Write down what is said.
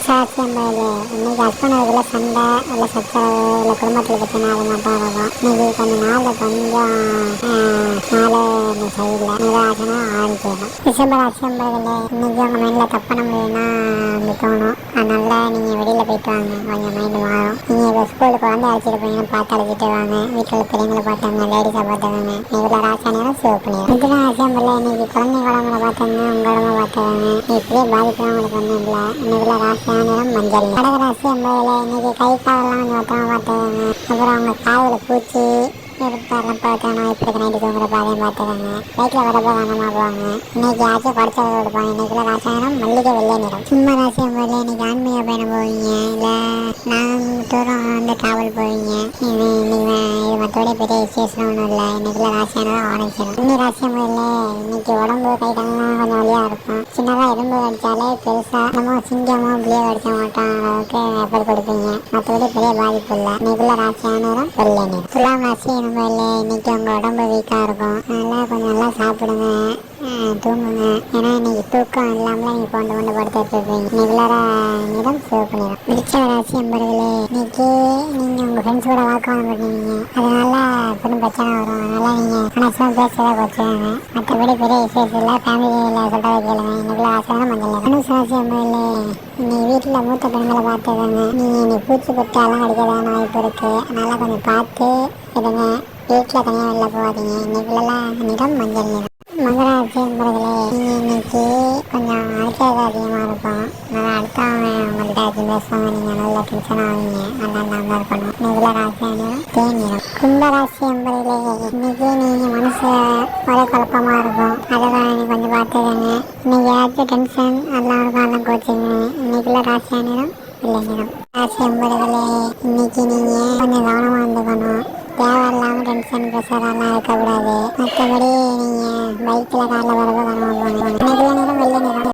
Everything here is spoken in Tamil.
மேஷராசி என்பது இன்னைக்கு ஹஸ்பண்ட் இதில் சண்டை இல்லை சச்சரவு இல்லை குடும்பத்தில் பிரச்சனை அது மட்டும் இருக்கும் இன்னைக்கு கொஞ்சம் நாளில் கொஞ்சம் ஆஹ், நாள் இன்னைக்கு சரியில்லை நிராசனா ஆரம்பிச்சிடும் ரிஷபராசி என்பதில் இன்னைக்கு உங்கள் மைண்டில் தப்பான முடியும்னா அப்படி தோணும். அதனால நீங்கள் வெளியில் போயிட்டு வாங்க. கொஞ்சம் மைண்டு மாறும். நீங்கள் இப்போ ஸ்கூலுக்கு வந்து அழைச்சிட்டு போனீங்கன்னா பார்த்து அழைச்சிட்டு வாங்க. வீட்டில் பெரியவங்களை பார்த்தாங்க லேடிஸை பார்த்துக்கோங்க இவ்வளோ ராசி நேரம் சேவ் பண்ணிடும் இதுதான் ராசி என்பதில் இன்னைக்கு குழந்தை குழம்புல பார்த்தாங்க உங்கள் உடம்ப பார்த்துக்கோங்க இப்படியே பாதிப்பு உங்களுக்கு ஒன்றும் இல்லை இன்னைக்குள்ள ராசியான நிறம் மஞ்சள். கடக ராசி என்பதில் இன்னைக்கு கை காலெல்லாம் கொஞ்சம் பத்திரமா பார்த்துக்கோங்க அப்புறம் அவங்க காதில் பூச்சி எடுத்தாலும் பார்த்தோன்னா இப்படி நைட்டு தூங்குற பாதையும் பார்த்துக்கோங்க பைக்கில் வரப்போ கவனமாக போவாங்க இன்னைக்கு குறைச்சல் கொடுப்பாங்க. இன்னைக்குள்ள ராசாயனம் மல்லிகை வெள்ளை நிறம். சிம்ம இன்னைக்கு ஆன்மீக பயணம் போவீங்க? இல்லை நான் தூரம் வந்து டிராவல் போவீங்க? இன்னைக்கு மற்றபடி பெரிய விசேஷம் ஒன்றும் இல்லை. இன்னைக்குள்ள ராசியானதான் ஆரம்பிச்சிடும் இன்னி ராசியம் இல்லை இன்னைக்கு உடம்பு கைட்டெல்லாம் கொஞ்சம் வழியாக இருக்கும். சின்னதாக எறும்பு கடிச்சாலே பெருசாக என்னமோ சிங்கமோ புளியோ கடிச்ச மாட்டோம் அளவுக்கு எப்படி கொடுப்பீங்க. மற்றபடி பெரிய பாதிப்பு இல்லை. இன்னைக்குள்ள ராசியான இல்லை துலாம் ராசி நம்ம இல்லை இன்னைக்கு உங்கள் உடம்பு வீக்காக இருக்கும். அதனால கொஞ்சம் நல்லா சாப்பிடுங்க. தூங்குங்க ஏன்னா இன்னைக்கு தூக்கம் இல்லாமல் நீங்கள் கொண்டு கொண்டு படுத்துட்டு இருப்பீங்க இன்னைக்குள்ள நிறம் சிவப்பு நிறம் விருச்ச ராசி என்பர்களே இன்னைக்கு நீங்கள் உங்கள் ஃப்ரெண்ட்ஸ் கூட வாக்குவாதம் பண்ணுவீங்க அதனால பெரும் பிரச்சனை வரும். அதனால நீங்கள் பேசுறதை மற்றபடி பெரிய இல்லை ஃபேமிலியில் சொல்கிறத கேளுங்க. இன்னைக்குள்ள மஞ்சள் ராசி இன்னைக்கு வீட்டில் மூத்த பெண்களை பார்த்துக்கோங்க நீங்கள் இன்னைக்கு பூச்சி பட்டாலாம் அடிக்கிறதான வாய்ப்பு இருக்குது அதனால கொஞ்சம் பார்த்து இருங்க. வீட்டில் தனியாக வெளில போகாதீங்க. இன்னைக்குள்ளலாம் நிறம் மஞ்சள் நிறம் மகராசி என்பர்களே இன்னைக்கு கொஞ்சம் அழைச்சது அதிகமாக இருக்கும் அதனால் அடுத்தவங்க உங்கள்கிட்ட ஆச்சு பேசுவாங்க நீங்கள் நல்ல டென்ஷன் ஆவீங்க அதனால் நான் தான் இருக்கணும் இன்னைக்குள்ள ராசியான தேனிறம் கும்பராசி என்பதிலே இன்னைக்கு நீங்கள் மனசு ஒரே குழப்பமாக இருக்கும் அதெல்லாம் நீங்கள் கொஞ்சம் பார்த்துக்கோங்க இன்னைக்கு ஏதாச்சும் டென்ஷன் அதெல்லாம் இருக்கும் அதெல்லாம் கோச்சுங்க இன்னைக்குள்ள ராசியான நிறம் இல்லை நிறம் ராசி என்பதிலே இன்னைக்கு நீங்கள் கொஞ்சம் கவனமாக இருந்துக்கணும். தேவையில்லாமல் டென்ஷன் ப்ரெஷர் எல்லாம் இருக்கக்கூடாது மற்றபடி நீங்கள் பைக்கில் காரில் வரப்போ கவனமாக போகணும் இன்னைக்குள்ள நிறம் வெள்ளை நிறம்